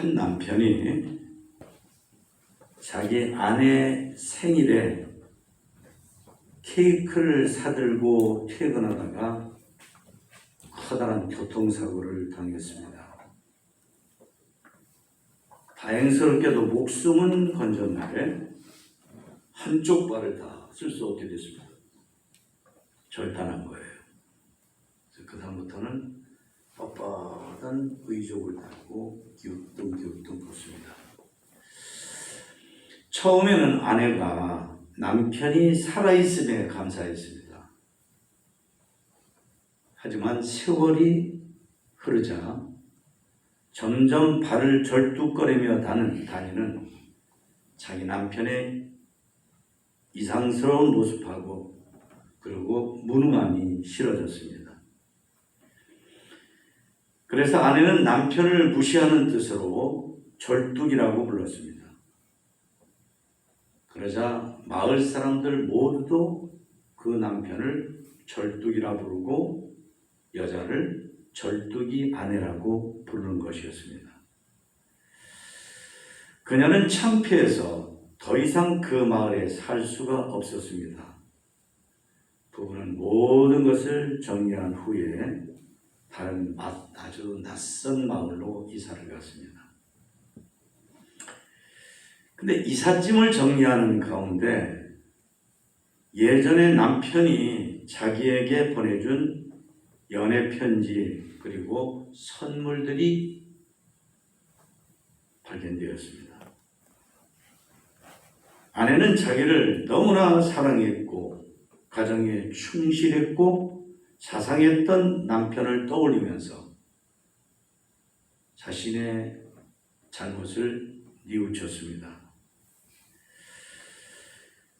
한 남편이 자기 아내 생일에 케이크를 사들고 퇴근하다가 커다란 교통사고를 당했습니다. 다행스럽게도 목숨은 건졌는데 한쪽 발을 다 쓸 수 없게 됐습니다. 절단한 거예요. 그래서 그 다음부터는 뻣뻣한 의족을 달고 기우뚱기우뚱 걷습니다. 처음에는 아내가 남편이 살아있음에 감사했습니다. 하지만 세월이 흐르자 점점 발을 절뚝거리며 다니는 자기 남편의 이상스러운 모습하고 그리고 무능함이 싫어졌습니다. 그래서 아내는 남편을 무시하는 뜻으로 절뚝이라고 불렀습니다. 그러자 마을 사람들 모두도 그 남편을 절뚝이라 부르고 여자를 절뚝이 아내라고 부르는 것이었습니다. 그녀는 창피해서 더 이상 그 마을에 살 수가 없었습니다. 부부는 모든 것을 정리한 후에 다른 마- 아주 낯선 마을로 이사를 갔습니다. 근데 이삿짐을 정리하는 가운데 예전에 남편이 자기에게 보내준 연애 편지 그리고 선물들이 발견되었습니다. 아내는 자기를 너무나 사랑했고 가정에 충실했고 자상했던 남편을 떠올리면서 자신의 잘못을 뉘우쳤습니다.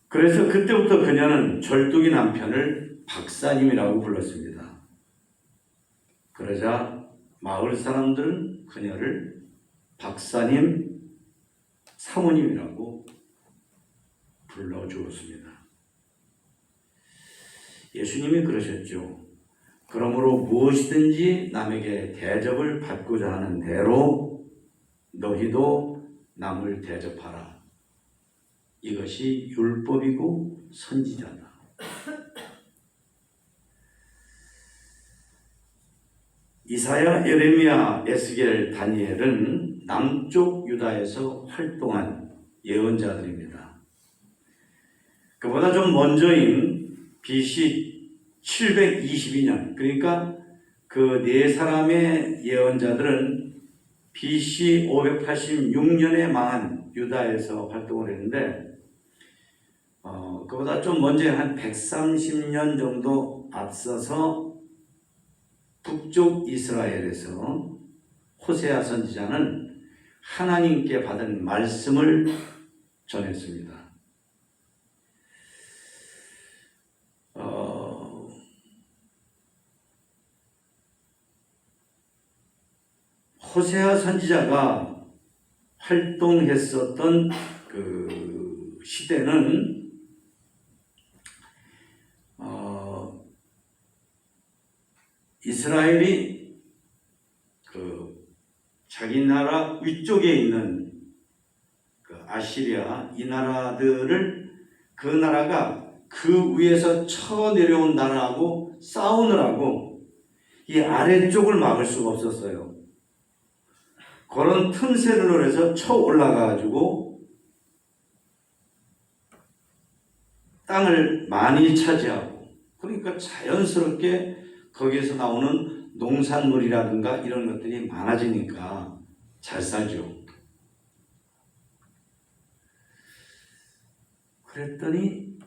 그래서 그때부터 그녀는 절뚝이 남편을 박사님이라고 불렀습니다. 그러자 마을 사람들은 그녀를 박사님, 사모님이라고 불러주었습니다. 예수님이 그러셨죠. 그러므로 무엇이든지 남에게 대접을 받고자 하는 대로 너희도 남을 대접하라. 이것이 율법이고 선지자다. 이사야, 예레미야, 에스겔, 다니엘은 남쪽 유다에서 활동한 예언자들입니다. 그보다 좀 먼저인 BC 722년, 그러니까 그 네 사람의 예언자들은 BC 586년에 망한 유다에서 활동을 했는데, 어, 그보다 좀 먼저 한 130년 정도 앞서서 북쪽 이스라엘에서 호세아 선지자는 하나님께 받은 말씀을 전했습니다. 어, 호세아 선지자가 활동했었던 그 시대는 어, 이스라엘이 그 자기 나라 위쪽에 있는 그 아시리아 이 나라들을 그 나라가 그 위에서 쳐 내려온 나라하고 싸우느라고 이 아래쪽을 막을 수가 없었어요. 그런 틈새를 노려서 쳐 올라가가지고 땅을 많이 차지하고 그러니까 자연스럽게 거기에서 나오는 농산물이라든가 이런 것들이 많아지니까 잘 살죠. 그랬더니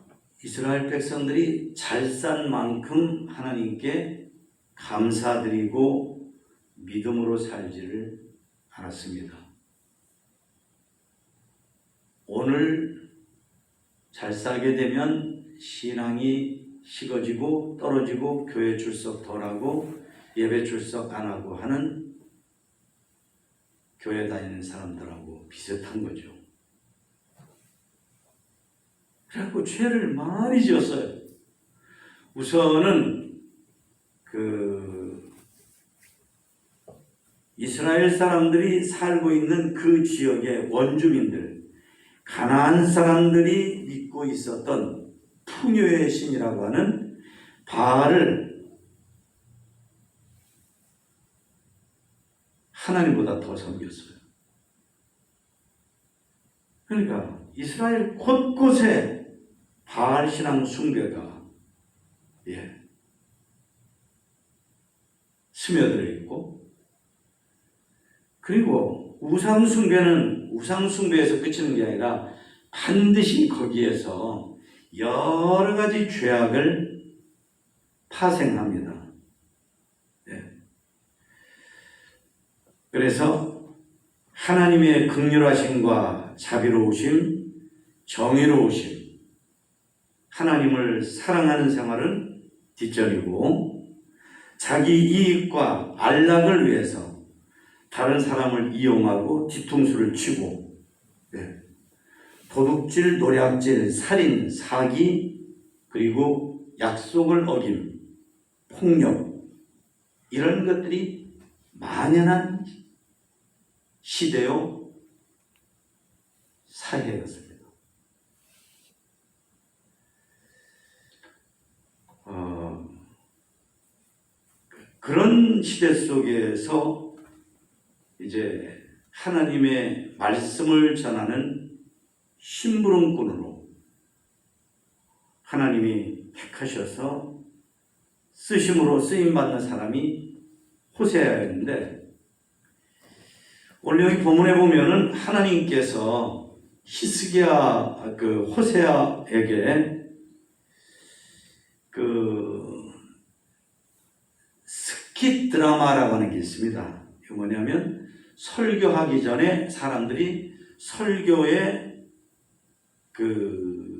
이스라엘 백성들이 잘 산 만큼 하나님께 감사드리고 믿음으로 살지를 않았습니다. 오늘 잘 살게 되면 신앙이 식어지고 떨어지고 교회 출석 덜하고 예배 출석 안 하고 하는 교회 다니는 사람들하고 비슷한 거죠. 그래갖고 죄를 많이 지었어요. 우선은 그 이스라엘 사람들이 살고 있는 그 지역의 원주민들, 가나안 사람들이 믿고 있었던 풍요의 신이라고 하는 바알을 하나님보다 더 섬겼어요. 그러니까 이스라엘 곳곳에 바알 신앙 숭배가 예, 스며들어 있고 그리고 우상 숭배는 우상 숭배에서 그치는 게 아니라 반드시 거기에서 여러 가지 죄악을 파생합니다. 예. 그래서 하나님의 극률하심과 자비로우심, 정의로우심, 하나님을 사랑하는 생활은 뒷전이고 자기 이익과 안락을 위해서 다른 사람을 이용하고 뒤통수를 치고 예. 도둑질, 노략질, 살인, 사기 그리고 약속을 어김, 폭력 이런 것들이 만연한 시대요 사회였습니다. 어, 그런 시대 속에서 이제 하나님의 말씀을 전하는 심부름꾼으로 하나님이 택하셔서 쓰심으로 쓰임 받는 사람이 호세아였는데 오늘 여기 본문에 보면은 하나님께서 히스기야 그 호세아에게 그 스킷 드라마라고 하는 게 있습니다. 이게 뭐냐면 설교하기 전에 사람들이 설교에 그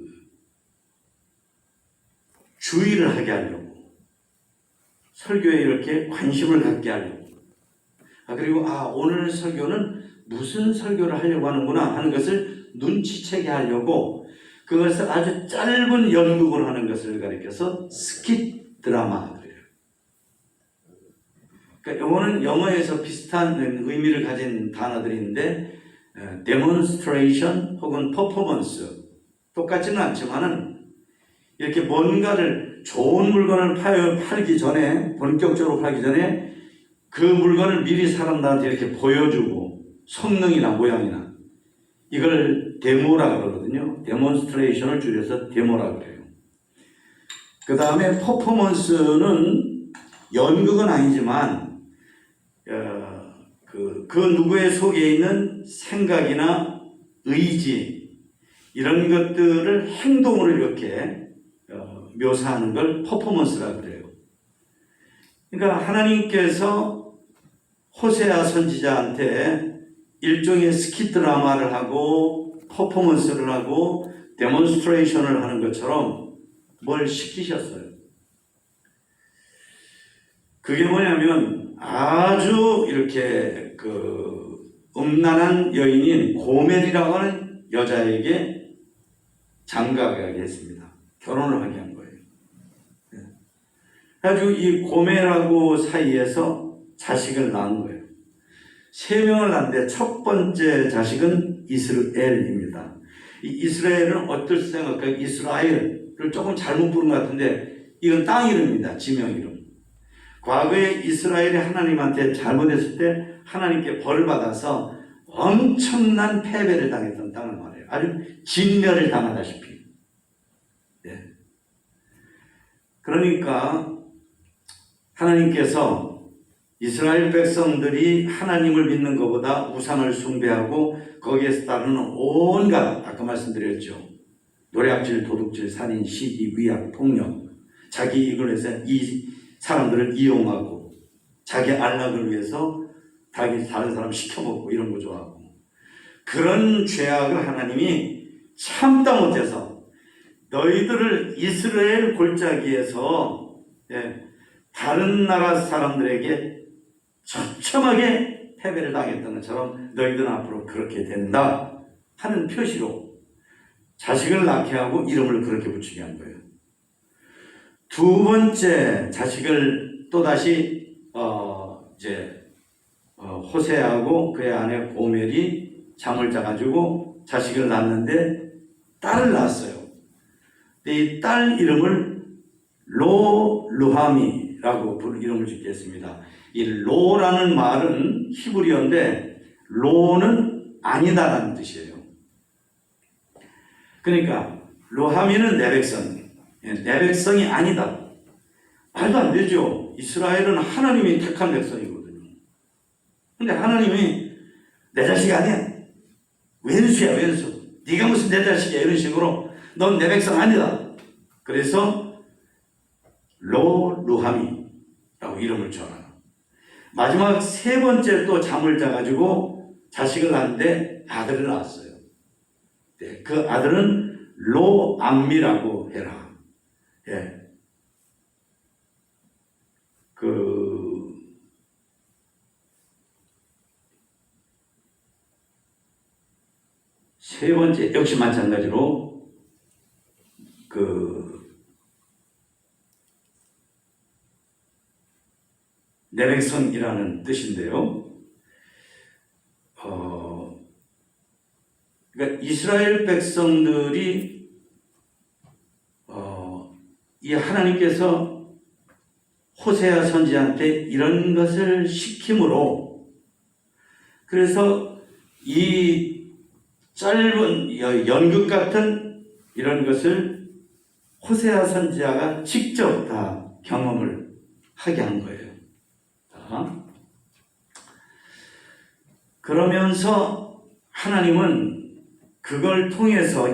주의를 하게 하려고 설교에 이렇게 관심을 갖게 하려고. 아 그리고 아 오늘 설교는 무슨 설교를 하려고 하는구나 하는 것을 눈치채게 하려고 그것을 아주 짧은 연극을 하는 것을 가리켜서 스킷 드라마 그러니까 영어는 영어에서 비슷한 의미를 가진 단어들이 있는데 데몬스트레이션 혹은 퍼포먼스 똑같지는 않지만은 이렇게 뭔가를 좋은 물건을 팔, 팔기 전에 본격적으로 팔기 전에 그 물건을 미리 사람들한테 이렇게 보여주고 성능이나 모양이나 이걸 데모라 그러거든요. 데몬스트레이션을 줄여서 데모라 그래요. 그 다음에 퍼포먼스는 연극은 아니지만 어, 그, 그 누구의 속에 있는 생각이나 의지 이런 것들을 행동으로 이렇게 어, 묘사하는 걸 퍼포먼스라 그래요. 그러니까 하나님께서 호세아 선지자한테 일종의 스키 드라마를 하고 퍼포먼스를 하고 데몬스트레이션을 하는 것처럼 뭘 시키셨어요. 그게 뭐냐면 아주 이렇게 그 음란한 여인인 고멜이라고 하는 여자에게 장가가게 했습니다. 결혼을 하게 한 거예요. 예. 그래가지고 이 고멜하고 사이에서 자식을 낳은 거예요. 세 명을 낳는데 첫 번째 자식은 이스라엘입니다. 이 이스라엘은 어떨 생각할까요? 이스라엘을 조금 잘못 부른 것 같은데 이건 땅 이름입니다. 지명 이름. 과거에 이스라엘이 하나님한테 잘못했을 때 하나님께 벌을 받아서 엄청난 패배를 당했던 땅을 말해요. 아주 진멸을 당하다시피. 예. 그러니까 하나님께서 이스라엘 백성들이 하나님을 믿는 것보다 우상을 숭배하고 거기에서 따르는 온갖 아까 말씀드렸죠. 노략질, 도둑질, 살인, 시기, 위약, 폭력, 자기 이익을 위해서 이 사람들을 이용하고 자기 안락을 위해서 자기 다른 사람 시켜먹고 이런 거 좋아하고 그런 죄악을 하나님이 참다 못해서 너희들을 이스라엘 골짜기에서 예, 다른 나라 사람들에게 처참하게 패배를 당했던 것처럼 너희들은 앞으로 그렇게 된다 하는 표시로 자식을 낳게 하고 이름을 그렇게 붙이게 한 거예요. 두 번째 자식을 또 다시 어 이제 호세하고 그의 아내 고멜이 잠을 자가지고 자식을 낳는데 딸을 낳았어요. 이 딸 이름을 로 루하미라고 이름을 짓겠습니다. 이 로라는 말은 히브리어인데 로는 아니다라는 뜻이에요. 그러니까 로하미는 내 백성, 예, 내 백성이 아니다. 말도 안 되죠. 이스라엘은 하나님이 택한 백성이거든요. 근데 하나님이 내 자식이 아니야. 왼수야 왼수. 네가 무슨 내 자식이야 이런 식으로 넌 내 백성 아니다. 그래서 로 루하미라고 이름을 줘라. 마지막 세 번째 또 잠을 자가지고 자식을 낳는데 아들을 낳았어요. 네, 그 아들은 로암미라고 해라. 예. 그, 세 번째, 역시 마찬가지로, 그, 내 백성이라는 뜻인데요. 어, 그러니까 이스라엘 백성들이 어, 이 하나님께서 호세아 선지한테 이런 것을 시킴으로 그래서 이 짧은 여- 연극 같은 이런 것을 호세아 선지자가 직접 다 경험을 하게 한 거예요. 자, 그러면서 하나님은 그걸 통해서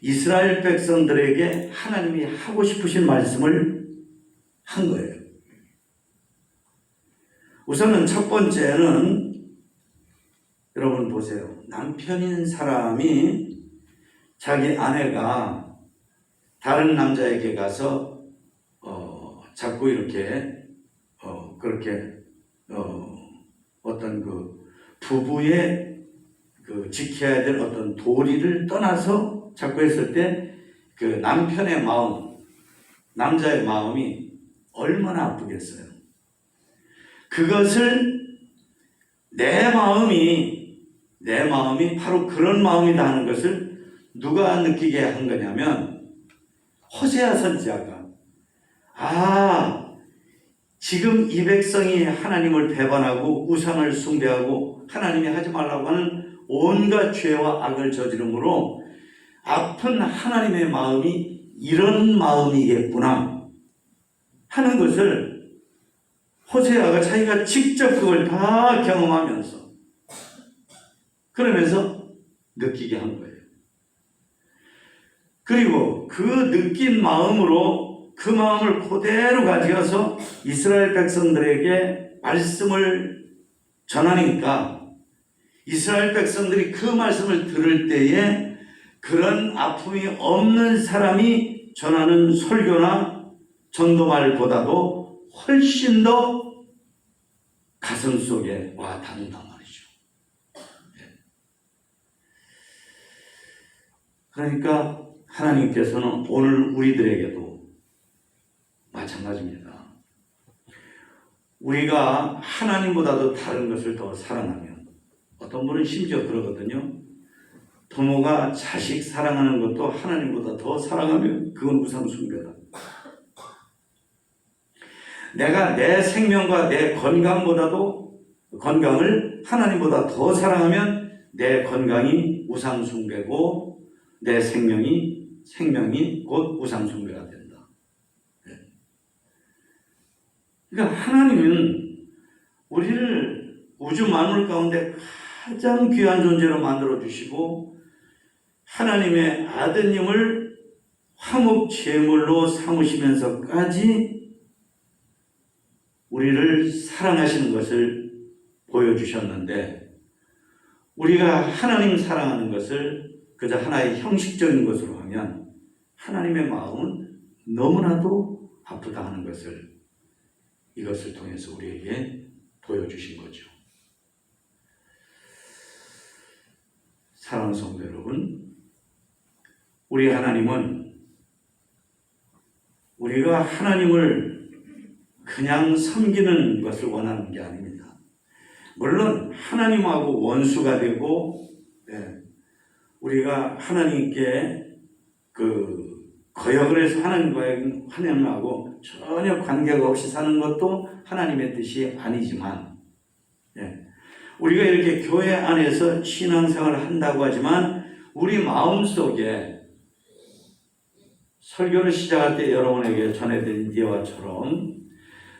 이스라엘 백성들에게 하나님이 하고 싶으신 말씀을 한 거예요. 우선은 첫 번째는 여러분 보세요. 남편인 사람이 자기 아내가 다른 남자에게 가서 어, 자꾸 이렇게 어, 그렇게 어, 어떤 그 부부의 그 지켜야 될 어떤 도리를 떠나서 자꾸 했을 때 그 남편의 마음, 남자의 마음이 얼마나 아프겠어요. 그것을 내 마음이 내 마음이 바로 그런 마음이다 하는 것을 누가 느끼게 한 거냐면 호세아 선지자가 아 지금 이 백성이 하나님을 배반하고 우상을 숭배하고 하나님이 하지 말라고 하는 온갖 죄와 악을 저지름으로 아픈 하나님의 마음이 이런 마음이겠구나 하는 것을 호세아가 자기가 직접 그걸 다 경험하면서 그러면서 느끼게 한 거예요. 그리고 그 느낀 마음으로 그 마음을 그대로 가져가서 이스라엘 백성들에게 말씀을 전하니까 이스라엘 백성들이 그 말씀을 들을 때에 그런 아픔이 없는 사람이 전하는 설교나 전도말보다도 훨씬 더 가슴 속에 와 닿는단 말이죠. 예. 그러니까 하나님께서는 오늘 우리들에게도 마찬가지입니다. 우리가 하나님보다도 다른 것을 더 사랑하면 어떤 분은 심지어 그러거든요. 부모가 자식 사랑하는 것도 하나님보다 더 사랑하면 그건 우상 숭배다. 내가 내 생명과 내 건강보다도 건강을 하나님보다 더 사랑하면 내 건강이 우상 숭배고 내 생명이 생명이 곧 우상 숭배가 된다. 예. 그러니까 하나님은 우리를 우주 만물 가운데 가장 귀한 존재로 만들어 주시고 하나님의 아드님을 화목 제물로 삼으시면서까지 우리를 사랑하시는 것을 보여주셨는데 우리가 하나님 사랑하는 것을 그저 하나의 형식적인 것으로 하면 하나님의 마음은 너무나도 아프다 하는 것을 이것을 통해서 우리에게 보여주신 거죠. 사랑하는 성도 여러분, 우리 하나님은 우리가 하나님을 그냥 섬기는 것을 원하는 게 아닙니다. 물론 하나님하고 원수가 되고 예, 우리가 하나님께 그 거역을 해서 하나님과 하나님하고 전혀 관계가 없이 사는 것도 하나님의 뜻이 아니지만 예, 우리가 이렇게 교회 안에서 신앙생활을 한다고 하지만 우리 마음속에 설교를 시작할 때 여러분에게 전해드린 예화처럼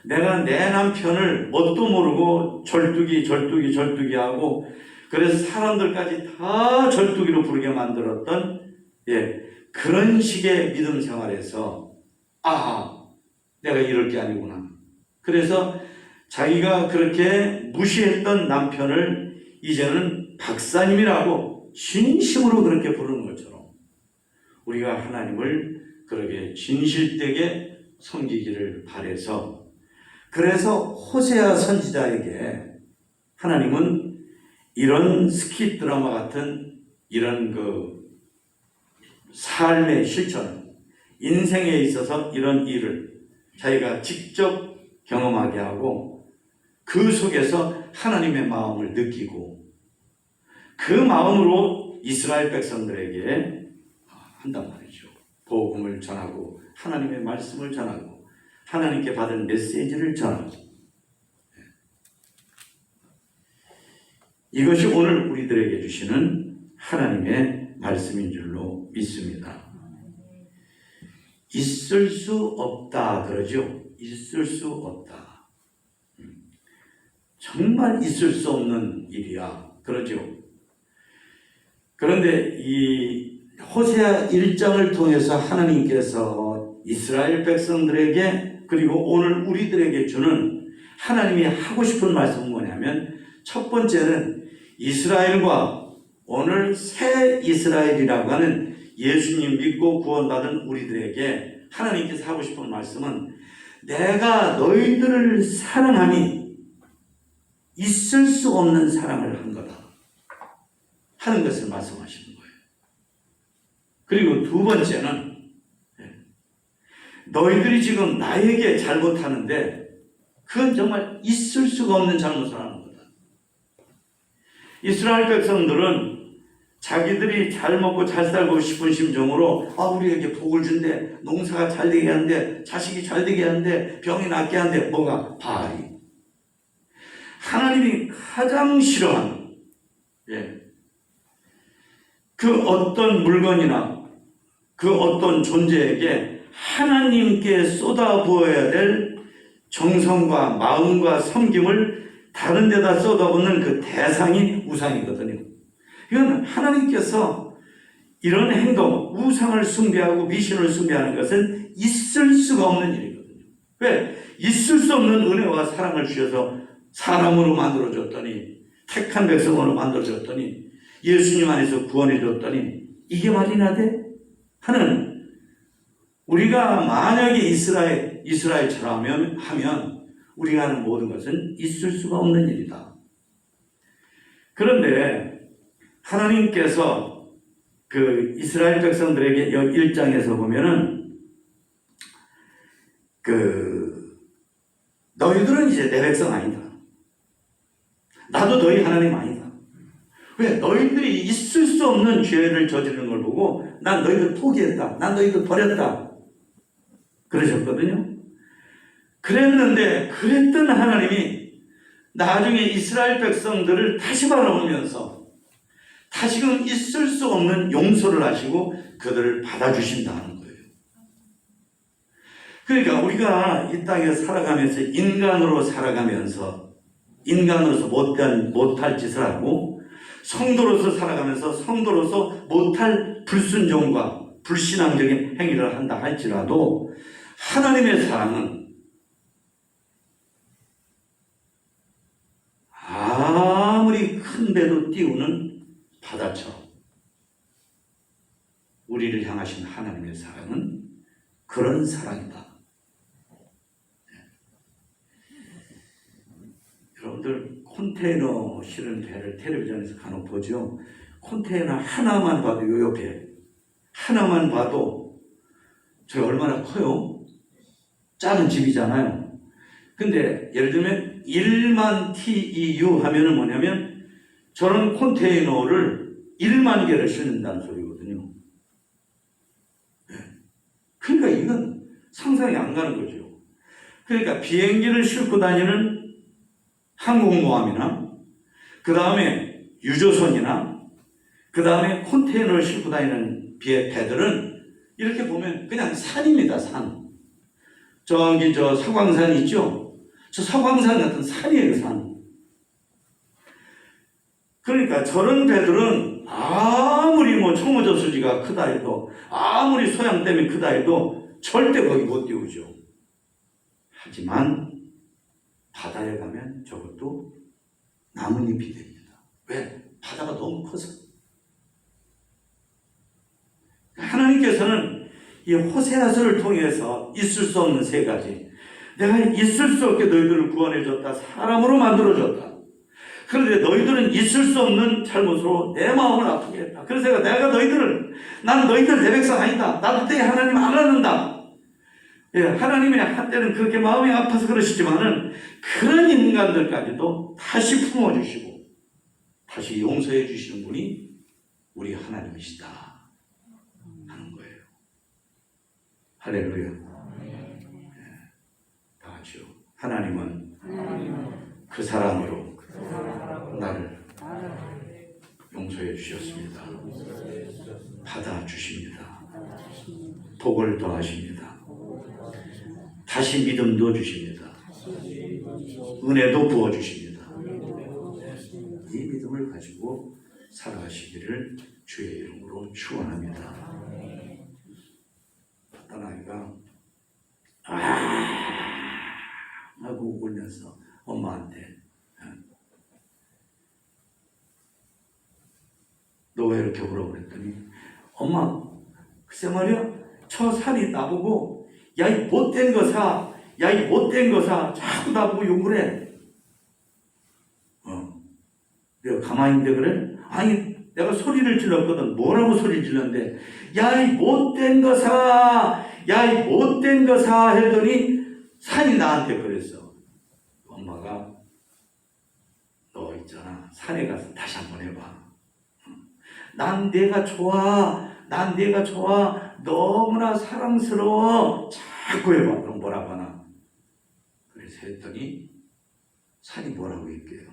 내가 내 남편을 뭣도 모르고 절뚝이 절뚝이 절뚝이 하고 그래서 사람들까지 다 절뚝이로 부르게 만들었던 예 그런 식의 믿음 생활에서 아 내가 이럴 게 아니구나. 그래서 자기가 그렇게 무시했던 남편을 이제는 박사님이라고 진심으로 그렇게 부르는 것처럼 우리가 하나님을 그렇게 진실되게 섬기기를 바래서 그래서 호세아 선지자에게 하나님은 이런 스키 드라마 같은 이런 그 삶의 실천, 인생에 있어서 이런 일을 자기가 직접 경험하게 하고 그 속에서 하나님의 마음을 느끼고 그 마음으로 이스라엘 백성들에게 한단 말이죠. 복음을 전하고 하나님의 말씀을 전하고 하나님께 받은 메시지를 전하고 이것이 오늘 우리들에게 주시는 하나님의 말씀인 줄로 믿습니다. 있을 수 없다 그러죠. 있을 수 없다. 음. 정말 있을 수 없는 일이야. 그러죠. 그런데 이 호세아 1장을 통해서 하나님께서 이스라엘 백성들에게 그리고 오늘 우리들에게 주는 하나님이 하고 싶은 말씀은 뭐냐면 첫 번째는 이스라엘과 오늘 새 이스라엘이라고 하는 예수님 믿고 구원받은 우리들에게 하나님께서 하고 싶은 말씀은 내가 너희들을 사랑함이 있을 수 없는 사랑을 한 거다 하는 것을 말씀하시는 거예요. 그리고 두 번째는 예, 너희들이 지금 나에게 잘못하는데 그건 정말 있을 수가 없는 잘못을 하는 거다. 이스라엘 백성들은 자기들이 잘 먹고 잘 살고 싶은 심정으로 아 우리에게 복을 준대 농사가 잘 되게 한대 자식이 잘 되게 한대 병이 낫게 한대 뭐가 바알이 하나님이 가장 싫어하는 예. 그 어떤 물건이나 그 어떤 존재에게 하나님께 쏟아부어야 될 정성과 마음과 섬김을 다른 데다 쏟아붓는 그 대상이 우상이거든요. 이건 하나님께서 이런 행동, 우상을 숭배하고 미신을 숭배하는 것은 있을 수가 없는 일이거든요. 왜? 있을 수 없는 은혜와 사랑을 주셔서 사람으로 만들어줬더니, 택한 백성으로 만들어줬더니, 예수님 안에서 구원해줬더니, 이게 말이나 돼? 하는, 우리가 만약에 이스라엘, 이스라엘처럼 하면, 하면, 우리가 하는 모든 것은 있을 수가 없는 일이다. 그런데, 하나님께서 그 이스라엘 백성들에게 여기 1장에서 보면은 그 너희들은 이제 내 백성 아니다. 나도 너희 하나님 아니다. 왜? 너희들이 있을 수 없는 죄를 저지르는 걸 보고 난 너희들 포기했다. 난 너희들 버렸다. 그러셨거든요. 그랬는데 그랬던 하나님이 나중에 이스라엘 백성들을 다시 바라보면서 다시금 있을 수 없는 용서를 하시고 그들을 받아주신다는 거예요. 그러니까 우리가 이 땅에 살아가면서 인간으로 살아가면서 인간으로서 못한, 못할 짓을 하고 성도로서 살아가면서 성도로서 못할 불순종과 불신앙적인 행위를 한다 할지라도 하나님의 사랑은 아무리 큰 배도 띄우는 바다처럼 우리를 향하신 하나님의 사랑은 그런 사랑이다. 여러분들 컨테이너 실은 배를 텔레비전에서 간혹 보죠. 컨테이너 하나만 봐도 요 옆에 하나만 봐도 저 얼마나 커요? 작은 집이잖아요. 근데 예를 들면 1만 TEU 하면은 뭐냐면 저런 컨테이너를 1만 개를 싣는다는 소리거든요. 예. 그러니까 이건 상상이 안 가는 거죠. 그러니까 비행기를 싣고 다니는 항공모함이나 그 다음에 유조선이나 그 다음에 컨테이너를 싣고 다니는 배, 배들은 이렇게 보면 그냥 산입니다, 산. 저기 저 서광산 있죠? 저 서광산 같은 산이에요, 산. 그러니까 저런 배들은 아무리 뭐 청호저수지가 크다 해도 아무리 소양댐이 크다 해도 절대 거기 못 띄우죠. 하지만 바다에 가면 저것도 나뭇잎이 됩니다. 왜? 바다가 너무 커서. 하나님께서는 이 호세아서를 통해서 있을 수 없는 세 가지. 내가 있을 수 없게 너희들을 구원해줬다. 사람으로 만들어줬다. 그런데 너희들은 있을 수 없는 잘못으로 내 마음을 아프게 했다. 그래서 내가, 내가 너희들을, 난 너희들 내 백성 아니다. 나도 때 하나님 안 하는다. 예, 하나님이 한때는 그렇게 마음이 아파서 그러시지만은 그런 인간들까지도 다시 품어주시고 다시 용서해 주시는 분이 우리 하나님이시다 하는 거예요. 할렐루야. 예, 다 같이요. 하나님은 그 사랑으로 나를 용서해 주셨습니다. 받아 주십니다. 복을 더하십니다. 다시 믿음도 주십니다. 은혜도 부어 주십니다. 이 믿음을 가지고 살아가시기를 주의 이름으로 축원합니다. 어떤 아이가 아 하고 울면서 엄마한테 너 왜 이렇게 울어 그랬더니 엄마 글쎄 말이야 저 산이 나보고 야 이 못된 거사 야 이 못된 거사 자꾸 나보고 욕을 해. 어. 내가 가만히 있는데 그래? 아니 내가 소리를 질렀거든. 뭐라고 소리를 질렀는데 야 이 못된 거사 야 이 못된 거사 했더니 산이 나한테 그랬어. 엄마가 너 있잖아. 산에 가서 다시 한번 해봐 난 내가 좋아. 난 내가 좋아. 너무나 사랑스러워. 자꾸 해봐. 그럼 뭐라고 하나? 그래서 했더니 산이 뭐라고 할게요?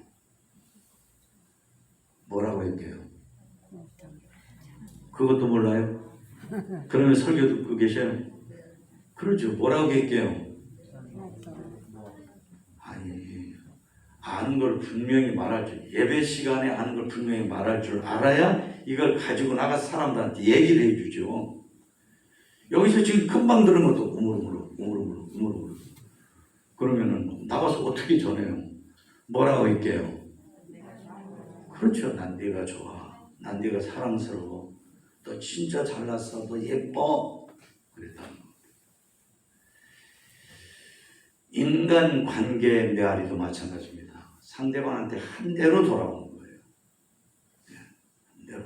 뭐라고 할게요? 그것도 몰라요? 그러면 설교 듣고 계셔요? 그러죠. 뭐라고 할게요? 아니, 아는 걸 분명히 말할 줄, 예배 시간에 아는 걸 분명히 말할 줄 알아야 이걸 가지고 나가서 사람들한테 얘기를 해주죠. 여기서 지금 금방 들은 것도 우물우물, 우물우물, 우물우물. 그러면은 나가서 어떻게 전해요? 뭐라고 할게요? 그렇죠. 난 네가 좋아. 난 네가 사랑스러워. 너 진짜 잘났어. 너 예뻐. 그랬다는 거. 인간 관계 메아리도 마찬가지입니다. 상대방한테 한 대로 돌아오는 거예요. 네, 한 대로.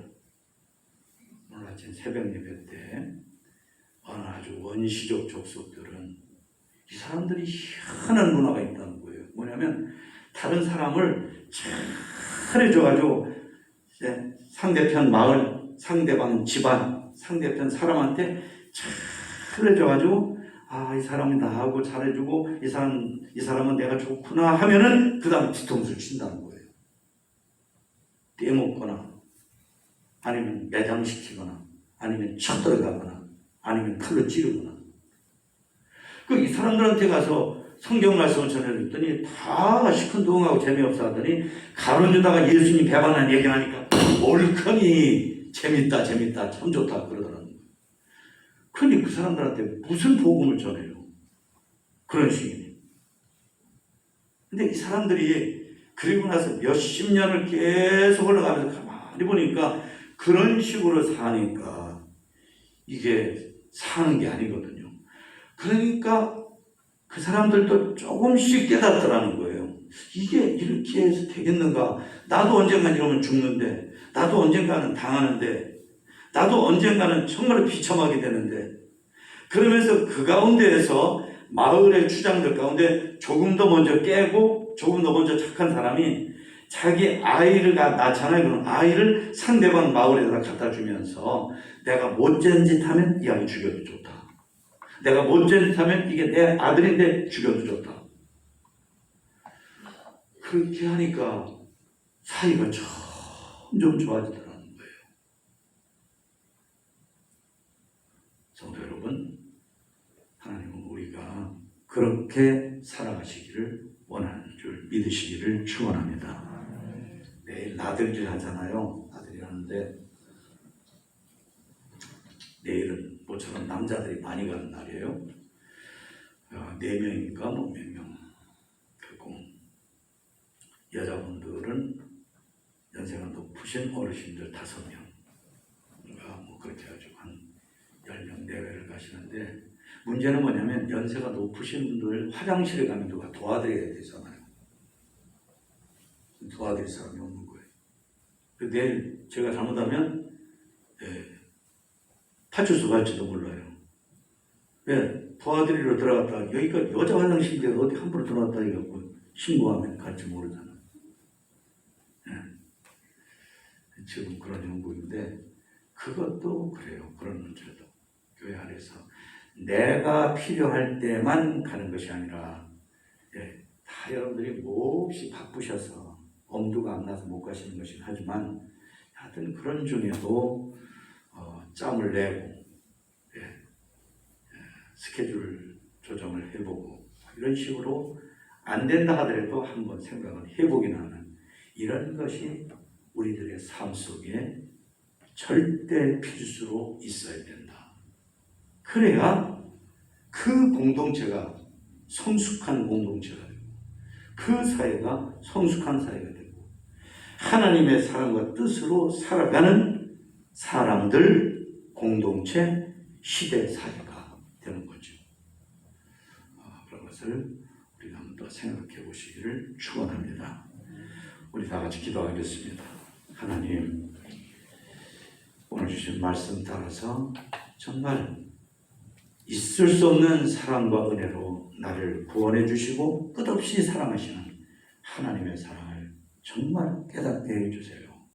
오늘 아침 새벽 예배 때 어느 아주 원시적 족속들은 이 사람들이 희한한 문화가 있다는 거예요. 뭐냐면 다른 사람을 잘해줘가지고 상대편 마을, 상대방 집안, 상대편 사람한테 잘해줘가지고 아, 이 사람은 나하고 잘해주고, 이 사람, 이 사람은 내가 좋구나 하면은, 그 다음 뒤통수를 친다는 거예요. 떼먹거나, 아니면 매장시키거나, 아니면 쳐들어가거나, 아니면 칼로 찌르거나. 그 이 사람들한테 가서 성경 말씀을 전해줬더니 다 시큰둥하고 재미없어 하더니 가론유다가 예수님 배반한 얘기하니까 옳거니 재밌다 재밌다 참 좋다 그러더라고요. 그러니 그 사람들한테 무슨 복음을 전해요? 그런 식이네. 근데 이 사람들이 그리고 나서 몇십 년을 계속 올라가면서 가만히 보니까 그런 식으로 사니까 이게 사는 게 아니거든요. 그러니까 그 사람들도 조금씩 깨닫더라는 거예요. 이게 이렇게 해서 되겠는가? 나도 언젠간 이러면 죽는데, 나도 언젠가는 당하는데, 나도 언젠가는 정말 비참하게 되는데 그러면서 그 가운데에서 마을의 주장들 가운데 조금 더 먼저 깨고 조금 더 먼저 착한 사람이 자기 아이를 가- 낳잖아요. 그럼 아이를 상대방 마을에다 갖다 주면서 내가 못된 짓 하면 이 아이 죽여도 좋다. 내가 못된 짓 하면 이게 내 아들인데 죽여도 좋다. 그렇게 하니까 사이가 점점 좋아지더라는 거예요. 성도 여러분, 하나님은 우리가 그렇게 살아가시기를 원하는 줄 믿으시기를 축원합니다. 내일 나들이를 하잖아요. 나들이 하는데 내일은 모처럼 남자들이 많이 가는 날이에요. 어, 네 명인가 뭐몇 명. 그리고 여자분들은 연세가 높으신 어르신들 다섯 명. 그러니까 뭐 그렇게 해가지고 한 열 명 내외를 가시는데 문제는 뭐냐면 연세가 높으신 분들 화장실에 가면 누가 도와드려야 되잖아요. 도와드릴 사람이 없는 거예요. 그 내일 제가 잘못하면 예, 파출소 갈지도 몰라요. 왜? 도와드리러 들어갔다 여기가 여자 화장실인데 어디 함부로 들어갔다 해갖고 신고하면 갈지 모르잖아. 예. 지금 그런 형국인데 그것도 그래요. 그런 문제도 교회 안에서 내가 필요할 때만 가는 것이 아니라 예, 다 여러분들이 몹시 바쁘셔서 엄두가 안 나서 못 가시는 것이긴 하지만 하여튼 그런 중에도 어, 짬을 내고 예, 예, 스케줄 조정을 해보고 이런 식으로 안 된다 하더라도 한번 생각을 해보긴 하는 이런 것이 우리들의 삶 속에 절대 필수로 있어야 된다. 그래야 그 공동체가 성숙한 공동체가 되고 그 사회가 성숙한 사회가 되고 하나님의 사랑과 뜻으로 살아가는 사람들 공동체 시대 사회가 되는 거죠. 어, 그런 것을 우리가 한번 더 생각해 보시기를 축원합니다. 우리 다 같이 기도하겠습니다. 하나님 오늘 주신 말씀 따라서 정말 있을 수 없는 사랑과 은혜로 나를 구원해 주시고 끝없이 사랑하시는 하나님의 사랑을 정말 깨닫게 해 주세요.